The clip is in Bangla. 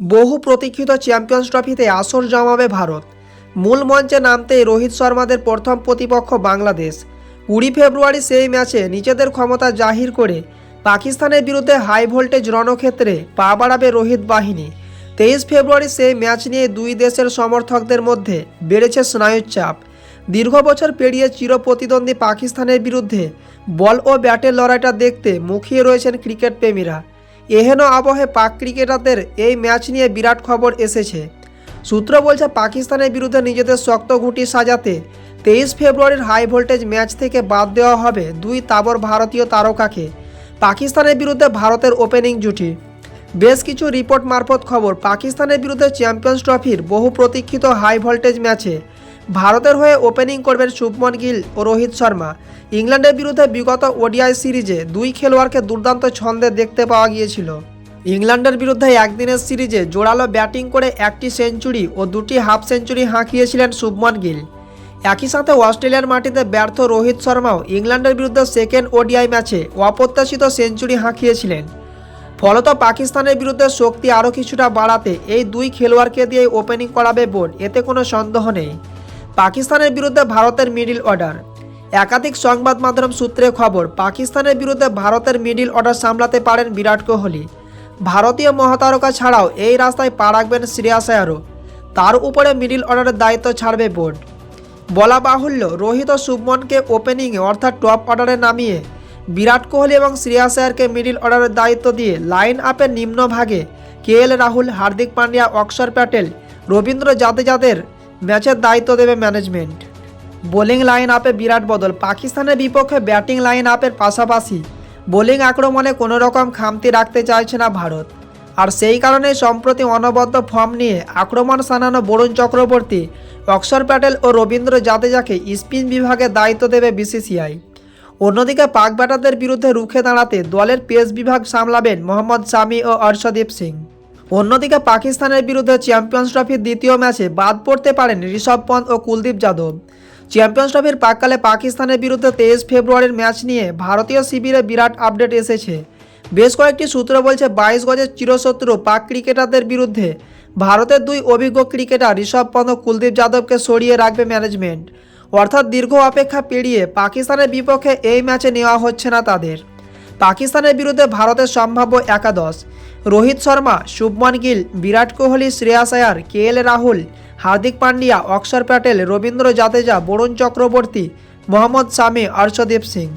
বহু প্রতীক্ষিত চ্যাম্পিয়ন্স ট্রফিতে আসর জমাবে ভারত। মূল মঞ্চে নামতেই রোহিত শর্মাদের প্রথম প্রতিপক্ষ বাংলাদেশ। কুড়ি ফেব্রুয়ারি সেই ম্যাচে নিজেদের ক্ষমতা জাহির করে পাকিস্তানের বিরুদ্ধে হাই ভোল্টেজ রণক্ষেত্রে পা বাড়াবে রোহিত বাহিনী। তেইশ ফেব্রুয়ারি সেই ম্যাচ নিয়ে দুই দেশের সমর্থকদের মধ্যে বেড়েছে স্নায়ুর চাপ। দীর্ঘ বছর পেরিয়ে চিরপ্রতিদ্বন্দ্বী পাকিস্তানের বিরুদ্ধে বল ও ব্যাটের লড়াইটা দেখতে মুখিয়ে রয়েছেন ক্রিকেট প্রেমীরা। এহেন আবহে পাক ক্রিকেটারদের এই ম্যাচ নিয়ে বিরাট খবর এসেছে। সূত্র বলছে, পাকিস্তানের বিরুদ্ধে নিজেদের শক্ত ঘুঁটি সাজাতে তেইশ ফেব্রুয়ারির হাই ভোল্টেজ ম্যাচ থেকে বাদ দেওয়া হবে দুই তাবর ভারতীয় তারকাকে। পাকিস্তানের বিরুদ্ধে ভারতের ওপেনিং জুটি। বেশ কিছু রিপোর্ট মারফত খবর, পাকিস্তানের বিরুদ্ধে চ্যাম্পিয়ন্স ট্রফির বহু প্রতীক্ষিত হাই ভোল্টেজ ম্যাচে ভারতের হয়ে ওপেনিং করবেন শুভমন গিল ও রোহিত শর্মা। ইংল্যান্ডের বিরুদ্ধে বিগত ওডিআই সিরিজে দুই খেলোয়াড়কে দুর্দান্ত ছন্দে দেখতে পাওয়া গিয়েছিল। ইংল্যান্ডের বিরুদ্ধে একদিনের সিরিজে জোরালো ব্যাটিং করে একটি সেঞ্চুরি ও দুটি হাফ সেঞ্চুরি হাঁকিয়েছিলেন শুভমন গিল। একই সাথে অস্ট্রেলিয়ার মাটিতে ব্যর্থ রোহিত শর্মাও ইংল্যান্ডের বিরুদ্ধে সেকেন্ড ওডিআই ম্যাচে অপ্রত্যাশিত সেঞ্চুরি হাঁকিয়েছিলেন। ফলত পাকিস্তানের বিরুদ্ধে শক্তি আরও কিছুটা বাড়াতে এই দুই খেলোয়াড়কে দিয়ে ওপেনিং করাবে বোর্ড, এতে কোনো সন্দেহ নেই। পাকিস্তানের বিরুদ্ধে ভারতের মিডিল অর্ডার একাধিক সংবাদ মাধ্যম সূত্রে খবর, পাকিস্তানের বিরুদ্ধে ভারতের মিডিল অর্ডার সামলাতে পারেন বিরাট কোহলি। ভারতীয় মহাতারকা ছাড়াও এই রাস্তায় পা রাখবেন শ্রেয়াস আয়ারও তার উপরে মিডিল অর্ডারের দায়িত্ব ছাড়বে বোর্ড। বলা বাহুল্য, রোহিত শুভমনকে ওপেনিংয়ে অর্থাৎ টপ অর্ডারে নামিয়ে বিরাট কোহলি এবং শ্রেয়াস আয়ারকে মিডল অর্ডারের দায়িত্ব দিয়ে লাইন আপের নিম্নভাগে কে এল রাহুল, হার্দিক পান্ডিয়া, অক্ষর প্যাটেল, রবীন্দ্র জাদেজাদের ম্যাচের দায়িত্ব দেবে ম্যানেজমেন্ট। বোলিং লাইন আপে বিরাট বদল। পাকিস্তানের বিপক্ষে ব্যাটিং লাইন আপের পাশাপাশি বোলিং আক্রমণে কোনো রকম খামতি রাখতে চাইছে না ভারত। আর সেই কারণে সম্প্রতি অনবদ্য ফর্ম নিয়ে আক্রমণ সানানো বরুণ চক্রবর্তী, অক্ষর প্যাটেল ও রবীন্দ্র জাদেজাকে স্পিন বিভাগে দায়িত্ব দেবে বিসিসিআই। অন্যদিকে পাক ব্যাটারদের বিরুদ্ধে রুখে দাঁড়াতে দলের পেস বিভাগ সামলাবেন মোহাম্মদ শামি ও অর্শদীপ সিং। অন্যদিকে পাকিস্তানের বিরুদ্ধে চ্যাম্পিয়ন্স ট্রফির দ্বিতীয় ম্যাচে বাদ পড়তে পারেন ঋষভ পন্থ ও কুলদীপ যাদব। চ্যাম্পিয়ন্স ট্রফির পাককালে পাকিস্তানের বিরুদ্ধে তেইশ ফেব্রুয়ারির ম্যাচ নিয়ে ভারতীয় শিবিরে বিরাট আপডেট এসেছে। বেশ কয়েকটি সূত্র বলছে বাইশ গজের চিরশত্রু পাক ক্রিকেটারদের বিরুদ্ধে ভারতের দুই অভিজ্ঞ ক্রিকেটার ঋষভ পন্থ ও কুলদীপ যাদবকে সরিয়ে রাখবে ম্যানেজমেন্ট অর্থাৎ দীর্ঘ অপেক্ষা পেরিয়ে পাকিস্তানের বিপক্ষে এই ম্যাচে নেওয়া হচ্ছে না তাদের। পাকিস্তানের বিরুদ্ধে ভারতের সম্ভাব্য একাদশ। রোহিত শর্মা, শুভমান গিল, বিরাট কোহলি শ্রেয়াস আয়ার কে এল রাহুল, হার্দিক পান্ডিয়া, অক্ষর প্যাটেল, রবীন্দ্র জাদেজা, বরুণ চক্রবর্তী, মোহাম্মদ শামি অর্শদীপ সিং।